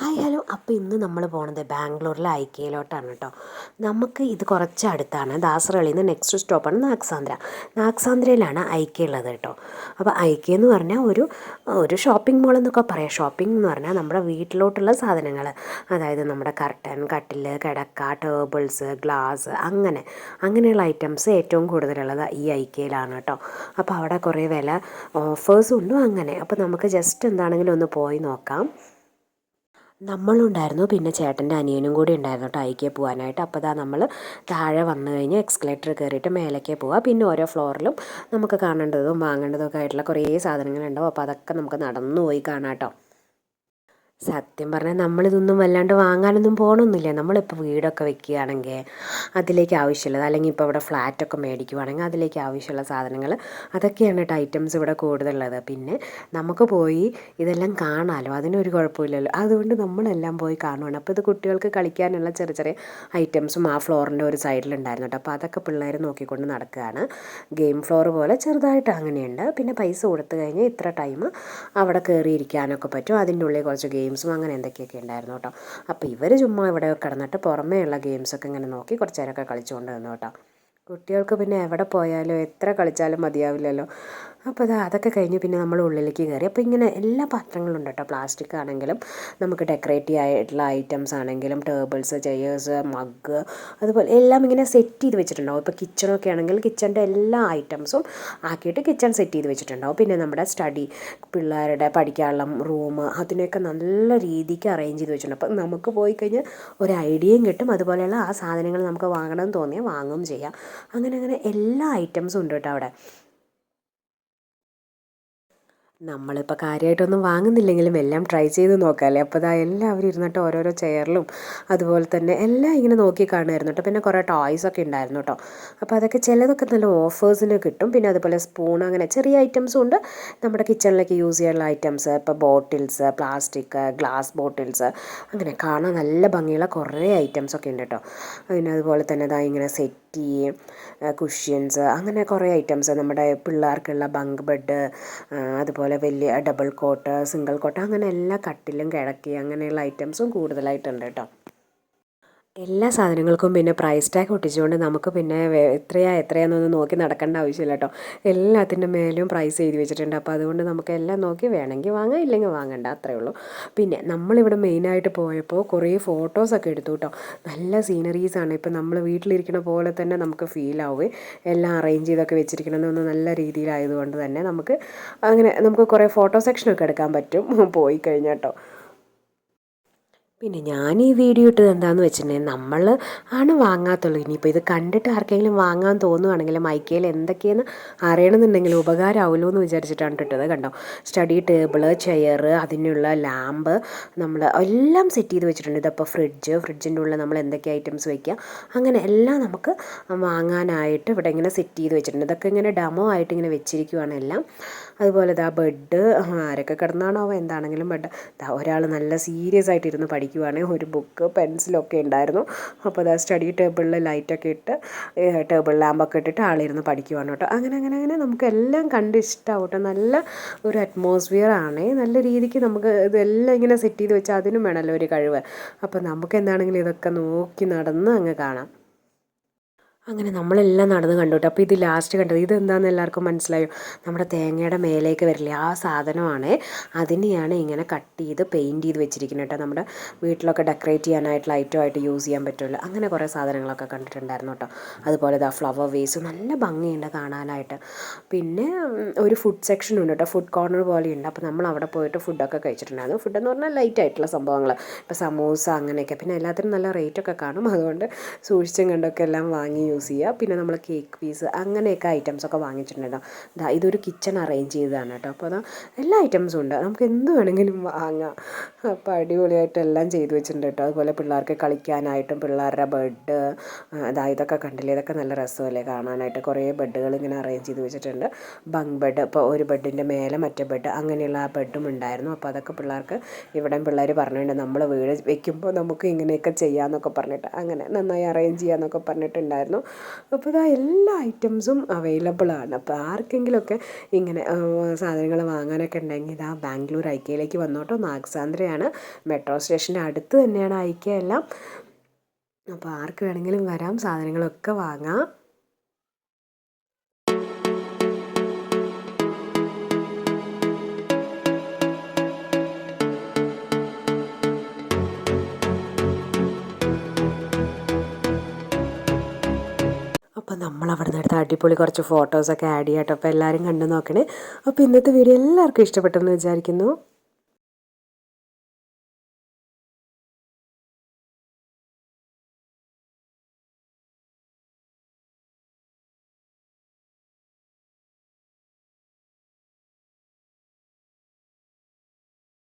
Hi hello. അപ്പോൾ ഇന്ന് നമ്മൾ പോണത് ബാംഗ്ലൂരിലെ ഐക്കയിലോട്ടാണ് കേട്ടോ നമുക്ക് ഇത് കുറച്ച് അടുത്താണ്. ദാസറളിയിൽ നിന്ന് നെക്സ്റ്റ് സ്റ്റോപ്പാണ് നാഗ്സാന്ദ്ര. നാഗ്സാന്ദ്രയിലാണ് ഐക്യ ഉള്ളത് കേട്ടോ അപ്പോൾ ഐക്യ എന്ന് പറഞ്ഞാൽ ഒരു ഒരു ഷോപ്പിംഗ് മോൾ എന്നൊക്കെ പറയാം. ഷോപ്പിംഗ് എന്ന് പറഞ്ഞാൽ നമ്മുടെ വീട്ടിലോട്ടുള്ള സാധനങ്ങൾ അതായത് നമ്മുടെ കർട്ടൻ കട്ടിൽ കിടക്ക ടേബിൾസ് ഗ്ലാസ് അങ്ങനെ അങ്ങനെയുള്ള ഐറ്റംസ് ഏറ്റവും കൂടുതലുള്ളത് ഈ ഐക്കയിലാണ് കേട്ടോ അപ്പോൾ അവിടെ കുറേ വില ഓഫേഴ്സും ഉണ്ട്? അങ്ങനെ. അപ്പോൾ നമുക്ക് ജസ്റ്റ് എന്താണെങ്കിലും ഒന്ന് പോയി നോക്കാം. നമ്മളുണ്ടായിരുന്നു. പിന്നെ ചേട്ടന്റെ അനിയനും കൂടി ഉണ്ടായിരുന്നു കേട്ടോ ഐക്യ പോകാനായിട്ട് അപ്പോൾ ഇതാ നമ്മൾ താഴെ വന്നു കഴിഞ്ഞ് എക്സ്കലേറ്റർ കയറിയിട്ട് മേലേക്കേ പോവുക പിന്നെ ഓരോ ഫ്ലോറിലും നമുക്ക് കാണേണ്ടതും വാങ്ങേണ്ടതും ഒക്കെ ആയിട്ടുള്ള കുറേ സാധനങ്ങളുണ്ടാവും. അപ്പോൾ അതൊക്കെ നമുക്ക് നടന്നു പോയി കാണാം കേട്ടോ. സത്യം പറഞ്ഞാൽ നമ്മളിതൊന്നും വല്ലാണ്ട് വാങ്ങാനൊന്നും പോകണമെന്നില്ല നമ്മളിപ്പോൾ വീടൊക്കെ വെക്കുകയാണെങ്കിൽ അതിലേക്ക് ആവശ്യമുള്ളത് അല്ലെങ്കിൽ ഇപ്പോൾ ഇവിടെ ഫ്ലാറ്റൊക്കെ മേടിക്കുവാണെങ്കിൽ അതിലേക്ക് ആവശ്യമുള്ള സാധനങ്ങൾ അതൊക്കെയാണ് കേട്ടോ ഐറ്റംസ് ഇവിടെ കൂടുതലുള്ളത്. പിന്നെ നമുക്ക് പോയി ഇതെല്ലാം കാണാമല്ലോ അതിനൊരു കുഴപ്പമില്ലല്ലോ. അതുകൊണ്ട് നമ്മളെല്ലാം പോയി കാണുവാണ്. അപ്പോൾ ഇത് കുട്ടികൾക്ക് കളിക്കാനുള്ള ചെറിയ ചെറിയ ഐറ്റംസും ആ ഫ്ലോറിന്റെ ഒരു സൈഡിലുണ്ടായിരുന്നു. കേട്ടോ അപ്പോൾ അതൊക്കെ പിള്ളേർ നോക്കിക്കൊണ്ട് നടക്കുകയാണ്. ഗെയിം ഫ്ലോർ പോലെ ചെറുതായിട്ട് അങ്ങനെയുണ്ട്. പിന്നെ പൈസ കൊടുത്തു കഴിഞ്ഞാൽ ഇത്ര ടൈം അവിടെ കയറിയിരിക്കാനൊക്കെ പറ്റും. അതിന്റെ ഉള്ളിൽ കുറച്ച് ഗെയിംസും അങ്ങനെ എന്തൊക്കെയൊക്കെ ഉണ്ടായിരുന്നു കേട്ടോ. അപ്പോൾ ഇവർ ചുമ്മാ ഇവിടെ കിടന്നിട്ട് പുറമേയുള്ള ഗെയിംസൊക്കെ ഇങ്ങനെ നോക്കി കുറച്ച് നേരമൊക്കെ കളിച്ചുകൊണ്ട് നിന്നു കേട്ടോ. കുട്ടികൾക്ക് പിന്നെ എവിടെ പോയാലും എത്ര കളിച്ചാലും മതിയാവില്ലല്ലോ. അപ്പോൾ അത് അതൊക്കെ കഴിഞ്ഞ് പിന്നെ നമ്മൾ ഉള്ളിലേക്ക് കയറി അപ്പോൾ ഇങ്ങനെ എല്ലാ പാത്രങ്ങളും ഉണ്ട് കേട്ടോ. പ്ലാസ്റ്റിക് ആണെങ്കിലും നമുക്ക് ഡെക്കറേറ്റീവ് ആയിട്ടുള്ള ഐറ്റംസ് ആണെങ്കിലും ടേബിൾസ് ചെയേഴ്സ് മഗ് അതുപോലെ എല്ലാം ഇങ്ങനെ സെറ്റ് ചെയ്ത് വെച്ചിട്ടുണ്ടാവും. ഇപ്പോൾ കിച്ചണൊക്കെ ആണെങ്കിൽ കിച്ചന്റെ എല്ലാ ഐറ്റംസും ആക്കിയിട്ട് കിച്ചൺ സെറ്റ് ചെയ്ത് വെച്ചിട്ടുണ്ടാവും. പിന്നെ നമ്മുടെ സ്റ്റഡി പിള്ളേരുടെ പഠിക്കാനുള്ള റൂം അതിനൊക്കെ നല്ല രീതിക്ക് അറേഞ്ച് ചെയ്ത് വെച്ചിട്ടുണ്ട്. അപ്പോൾ നമുക്ക് പോയി കഴിഞ്ഞാൽ ഒരു ഐഡിയയും കിട്ടും. അതുപോലെയുള്ള ആ സാധനങ്ങൾ നമുക്ക് വാങ്ങണമെന്ന് തോന്നിയാൽ വാങ്ങുകയും ചെയ്യാം. അങ്ങനെ അങ്ങനെ എല്ലാ ഐറ്റംസും ഉണ്ട് കേട്ടോ അവിടെ. നമ്മളിപ്പോൾ കാര്യമായിട്ടൊന്നും വാങ്ങുന്നില്ലെങ്കിലും എല്ലാം ട്രൈ ചെയ്ത് നോക്കാമല്ലേ അപ്പോൾ ഇതാ എല്ലാവരും ഇരുന്നിട്ട് ഓരോരോ ചെയറിലും അതുപോലെ തന്നെ എല്ലാം ഇങ്ങനെ നോക്കി കാണുമായിരുന്നു കേട്ടോ. പിന്നെ കുറേ ടോയ്സ് ഒക്കെ ഉണ്ടായിരുന്നു കേട്ടോ. അപ്പോൾ അതൊക്കെ ചിലതൊക്കെ നല്ല ഓഫേഴ്സിന് കിട്ടും. പിന്നെ അതുപോലെ സ്പൂൺ അങ്ങനെ ചെറിയ ഐറ്റംസും ഉണ്ട്. നമ്മുടെ കിച്ചണിലേക്ക് യൂസ് ചെയ്യാനുള്ള ഐറ്റംസ് ഇപ്പോൾ ബോട്ടിൽസ് പ്ലാസ്റ്റിക് ഗ്ലാസ് ബോട്ടിൽസ് അങ്ങനെ കാണാൻ നല്ല ഭംഗിയുള്ള കുറേ ഐറ്റംസ് ഒക്കെ ഉണ്ട് കേട്ടോ. പിന്നെ അതുപോലെ തന്നെ ഇതാ ഇങ്ങനെ സെറ്റി കുഷ്യൻസ് അങ്ങനെ കുറേ ഐറ്റംസ് നമ്മുടെ പിള്ളേർക്കുള്ള ബങ്ക് ബെഡ് അതുപോലെ വലിയ ഡബിൾ കോട്ട് സിംഗിൾ കോട്ട് അങ്ങനെ എല്ലാ കട്ടിലും കിടക്കി അങ്ങനെയുള്ള ഐറ്റംസും കൂടുതലായിട്ടുണ്ട് കേട്ടോ. എല്ലാ സാധനങ്ങൾക്കും പിന്നെ പ്രൈസ് ടാഗ് ഒട്ടിച്ചുകൊണ്ട് നമുക്ക് പിന്നെ എത്രയാ എത്രയാണെന്നൊന്നും നോക്കി നടക്കേണ്ട ആവശ്യമില്ല കേട്ടോ എല്ലാത്തിന്റെ മേലും പ്രൈസ് എഴുതി വെച്ചിട്ടുണ്ട്. അപ്പോൾ അതുകൊണ്ട് നമുക്ക് എല്ലാം നോക്കി വേണമെങ്കിൽ വാങ്ങാം ഇല്ലെങ്കിൽ വാങ്ങണ്ട. അത്രേ ഉള്ളൂ. പിന്നെ നമ്മളിവിടെ മെയിനായിട്ട് പോയപ്പോൾ കുറേ ഫോട്ടോസൊക്കെ എടുത്തു കേട്ടോ നല്ല സീനറീസാണ് ഇപ്പോൾ നമ്മൾ വീട്ടിലിരിക്കുന്ന പോലെ തന്നെ നമുക്ക് ഫീൽ ആവുകയും എല്ലാം അറേഞ്ച് ചെയ്തൊക്കെ വെച്ചിരിക്കണമെന്നൊന്ന് നല്ല രീതിയിലായതുകൊണ്ട് തന്നെ നമുക്ക് അങ്ങനെ നമുക്ക് കുറേ ഫോട്ടോ സെക്ഷനൊക്കെ എടുക്കാൻ പറ്റും. പോയി കഴിഞ്ഞാൽ കേട്ടോ പിന്നെ ഞാൻ ഈ വീഡിയോ ഇട്ടത് എന്താണെന്ന് വെച്ചിട്ടുണ്ടെങ്കിൽ നമ്മൾ ആണ് വാങ്ങാത്തുള്ളൂ. ഇനിയിപ്പോൾ ഇത് കണ്ടിട്ട് ആർക്കെങ്കിലും വാങ്ങാൻ തോന്നുവാണെങ്കിൽ മൈക്കയിൽ എന്തൊക്കെയെന്ന് അറിയണമെന്നുണ്ടെങ്കിൽ ഉപകാരമാവുമല്ലോ എന്ന് വിചാരിച്ചിട്ടാണ് ഇട്ടത് കണ്ടോ? സ്റ്റഡി ടേബിൾ ചെയർ അതിനുള്ള ലാമ്പ് നമ്മൾ എല്ലാം സെറ്റ് ചെയ്ത് വെച്ചിട്ടുണ്ട്. ഇതപ്പോൾ ഫ്രിഡ്ജ് ഫ്രിഡ്ജിന്റെ ഉള്ളിൽ നമ്മൾ എന്തൊക്കെ ഐറ്റംസ് വയ്ക്കുക അങ്ങനെ എല്ലാം നമുക്ക് വാങ്ങാനായിട്ട് ഇവിടെ ഇങ്ങനെ സെറ്റ് ചെയ്ത് വെച്ചിട്ടുണ്ട്. ഇതൊക്കെ ഇങ്ങനെ ഡമോ ആയിട്ട് ഇങ്ങനെ വെച്ചിരിക്കുവാണ് എല്ലാം. അതുപോലെ ഇതാ ബെഡ് ആരൊക്കെ കിടന്നാണോ എന്താണെങ്കിലും ബെഡ്. ഒരാൾ നല്ല സീരിയസ് ആയിട്ട് ഇരുന്ന് പഠിക്കുവാണെങ്കിൽ ഒരു ബുക്ക് പെൻസിലൊക്കെ ഉണ്ടായിരുന്നു. അപ്പോൾ അത് സ്റ്റഡി ടേബിളിൽ ലൈറ്റൊക്കെ ഇട്ട് ടേബിൾ ലാമ്പൊക്കെ ഇട്ടിട്ട് ആളിരുന്ന് പഠിക്കുവാണ് കേട്ടോ. അങ്ങനെ അങ്ങനെ അങ്ങനെ നമുക്ക് എല്ലാം കണ്ട് ഇഷ്ടമാവും കേട്ടോ നല്ല ഒരു അറ്റ്മോസ്ഫിയർ ആണ്. നല്ല രീതിക്ക് നമുക്ക് ഇതെല്ലാം ഇങ്ങനെ സെറ്റ് ചെയ്ത് വെച്ചാൽ അതിനും വേണമല്ലോ ഒരു കഴിവ്. അപ്പോൾ നമുക്ക് എന്താണെങ്കിലും ഇതൊക്കെ നോക്കി നടന്ന് അങ്ങ് കാണാം. അങ്ങനെ നമ്മളെല്ലാം നടന്ന് കണ്ടു കേട്ടോ അപ്പോൾ ഇത് ലാസ്റ്റ് കണ്ടത് ഇതെന്താണെന്ന് എല്ലാവർക്കും മനസ്സിലായോ? നമ്മുടെ തേങ്ങയുടെ മേലേക്ക് വരില്ലേ? ആ സാധനമാണ്. അതിനെയാണ് ഇങ്ങനെ കട്ട് ചെയ്ത് പെയിന്റ് ചെയ്ത് വെച്ചിരിക്കുന്നത് കേട്ടോ. നമ്മുടെ വീട്ടിലൊക്കെ ഡെക്കറേറ്റ് ചെയ്യാനായിട്ടുള്ള ഐറ്റമായിട്ട് യൂസ് ചെയ്യാൻ പറ്റുമല്ലോ. അങ്ങനെ കുറേ സാധനങ്ങളൊക്കെ കണ്ടിട്ടുണ്ടായിരുന്നു കേട്ടോ. അതുപോലെ ഇതാ ഫ്ലവർ വേസ് നല്ല ഭംഗിയുണ്ട് കാണാനായിട്ട്. പിന്നെ ഒരു ഫുഡ് സെക്ഷൻ ഉണ്ട് കേട്ടോ. ഫുഡ് കോർണർ പോലെയുണ്ട്. അപ്പോൾ നമ്മൾ അവിടെ പോയിട്ട് ഫുഡൊക്കെ കഴിച്ചിട്ടുണ്ടായിരുന്നു. ഫുഡ് എന്ന് പറഞ്ഞാൽ ലൈറ്റ് ആയിട്ടുള്ള സംഭവങ്ങൾ ഇപ്പോൾ സമൂസ അങ്ങനെയൊക്കെ. പിന്നെ എല്ലാത്തിനും നല്ല റേറ്റൊക്കെ കാണും. അതുകൊണ്ട് സൂക്ഷിച്ചും കണ്ടൊക്കെ എല്ലാം വാങ്ങി യൂസ് ചെയ്യുക. പിന്നെ നമ്മൾ കേക്ക് പീസ് അങ്ങനെയൊക്കെ ഐറ്റംസൊക്കെ വാങ്ങിച്ചിട്ടുണ്ടായിരുന്നു. ഇതാ ഇതൊരു കിച്ചൺ അറേഞ്ച് ചെയ്തതാണ് കേട്ടോ. അപ്പോൾ അതാ എല്ലാ ഐറ്റംസും ഉണ്ട്. നമുക്ക് എന്ത് വേണമെങ്കിലും വാങ്ങാം. അപ്പോൾ അടിപൊളിയായിട്ട് എല്ലാം ചെയ്തു വെച്ചിട്ടുണ്ട് കേട്ടോ. അതുപോലെ പിള്ളേർക്ക് കളിക്കാനായിട്ടും പിള്ളേരുടെ ബെഡ് അതാ ഇതൊക്കെ കണ്ടില്ലേ? ഇതൊക്കെ നല്ല രസമല്ലേ കാണാനായിട്ട്? കുറേ ബെഡുകൾ ഇങ്ങനെ അറേഞ്ച് ചെയ്ത് വെച്ചിട്ടുണ്ട്. ബങ്ക് ബെഡ് ഇപ്പോൾ ഒരു ബെഡിന്റെ മേലെ മറ്റേ ബെഡ് അങ്ങനെയുള്ള ആ ബെഡും ഉണ്ടായിരുന്നു. അപ്പോൾ അതൊക്കെ പിള്ളേർക്ക് ഇവിടെ പിള്ളേർ പറഞ്ഞിട്ടുണ്ട്. നമ്മൾ വീട് വെക്കുമ്പോൾ നമുക്ക് ഇങ്ങനെയൊക്കെ ചെയ്യാമെന്നൊക്കെ പറഞ്ഞിട്ട്. അങ്ങനെ നന്നായി അറേഞ്ച് ചെയ്യാമെന്നൊക്കെ പറഞ്ഞിട്ടുണ്ടായിരുന്നു. അപ്പോൾ ഇതാ എല്ലാ ഐറ്റംസും അവൈലബിൾ ആണ്. അപ്പോൾ ആർക്കെങ്കിലുമൊക്കെ ഇങ്ങനെ സാധനങ്ങൾ വാങ്ങാനൊക്കെ ഉണ്ടെങ്കിൽ ഇതാ ബാംഗ്ലൂർ ഐക്യയിലേക്ക് വന്നോട്ടോ നാഗസാന്ദ്രയാണ്. മെട്രോ സ്റ്റേഷന്റെ അടുത്ത് തന്നെയാണ് ഐക്യ എല്ലാം. അപ്പോൾ ആർക്ക് വേണമെങ്കിലും വരാം സാധനങ്ങളൊക്കെ വാങ്ങാം. അപ്പോൾ നമ്മൾ അവിടെ നിന്ന് എടുത്ത അടിപൊളി കുറച്ച് ഫോട്ടോസൊക്കെ ആഡ് ചെയ്യാം കേട്ടോ അപ്പോൾ എല്ലാവരും കണ്ടു നോക്കണേ. അപ്പോൾ ഇന്നത്തെ വീഡിയോ എല്ലാവർക്കും ഇഷ്ടപ്പെട്ടെന്ന് വിചാരിക്കുന്നു.